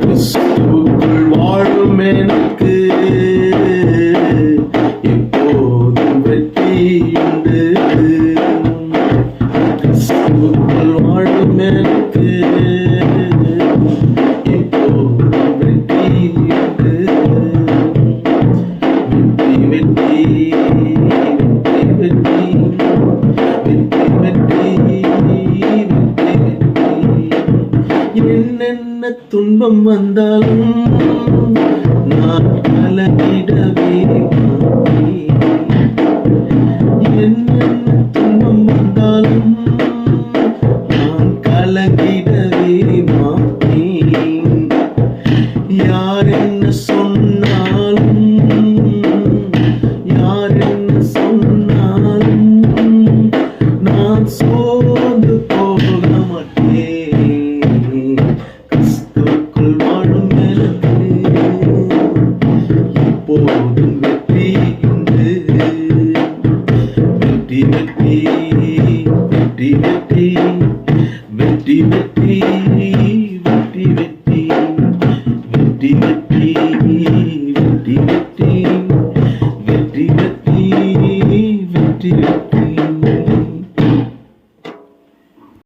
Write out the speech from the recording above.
கிறிஸ்துவுக்குள் வாழும் எனக்கு எப்போதும் வெற்றியுண்டு. கிறிஸ்துவுக்குள் வாழும் எனக்கு எப்போதும் வெற்றியுண்டு. வெற்றி வெற்றி வெற்றி வெற்றி வெற்றி என்னென்ன துன்பம் வந்தாலும் நான் கலங்கிடவே என்னென்ன துன்பம் வந்தாலும் நான் கலங்கிடவே மாட்டேன். யார் என்ன சொன்னாலும் யார் என்ன சொன்னாலும் நான் சோர்ந்து வெற்றி உண்டு வெற்றி வெற்றி. வெற்றி வெற்றி வெற்றி வெற்றி. வெற்றி வெற்றி வெற்றி வெற்றி.